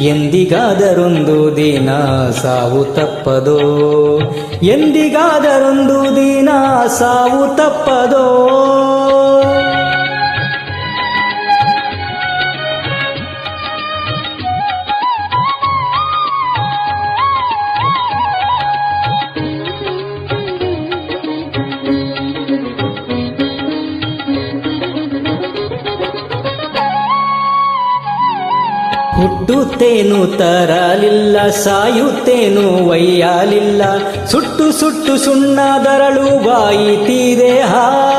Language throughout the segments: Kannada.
ಎಂದಿಗಾದರೊಂದು ದಿನ ಸಾವು ತಪ್ಪದೋ? ಎಂದಿಗಾದರೊಂದು ದಿನ ಸಾವು ತಪ್ಪದೋ? ಹುಟ್ಟುತ್ತೇನು ತರಲಿಲ್ಲ ಸಾಯುತ್ತೇನು ಒಯ್ಯಲಿಲ್ಲ. ಸುಟ್ಟು ಸುಟ್ಟು ಸುಣ್ಣದರಳು ಬಾಯಿತಿದೆ ಹಾ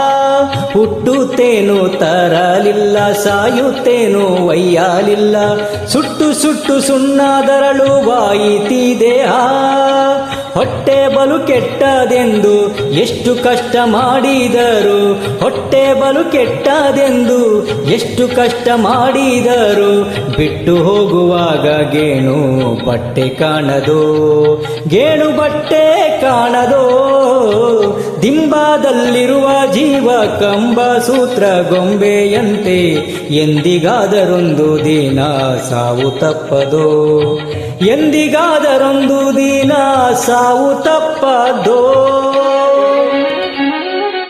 ಹುಟ್ಟುತ್ತೇನು ತರಲಿಲ್ಲ, ಸಾಯುತ್ತೇನು ವಯ್ಯಾಲಿಲ್ಲ ಸುಟ್ಟು ಸುಟ್ಟು ಸುಣ್ಣಾದರಳು ವಾಯಿತಿ ದೇಹ ಹೊಟ್ಟೆ ಬಲು ಕೆಟ್ಟದೆಂದು ಎಷ್ಟು ಕಷ್ಟ ಮಾಡಿದರು. ಹೊಟ್ಟೆ ಬಲು ಕೆಟ್ಟದೆಂದು ಎಷ್ಟು ಕಷ್ಟ ಮಾಡಿದರು. ಬಿಟ್ಟು ಹೋಗುವಾಗ ಗೇಣು ಬಟ್ಟೆ ಕಾಣದೋ, ಗೇಣು ಬಟ್ಟೆ ಕಾಣದೋ. ದಿಂಬಾದಲ್ಲಿರುವ ಜೀವ ಕಂಬ ಸೂತ್ರ ಗೊಂಬೆಯಂತೆ ಎಂದಿಗಾದರೊಂದು ದಿನ ಸಾವು ತಪ್ಪದೋ? ಎಂದಿಗಾದರೊಂದು ದಿನ ಸಾವು ತಪ್ಪದೋ?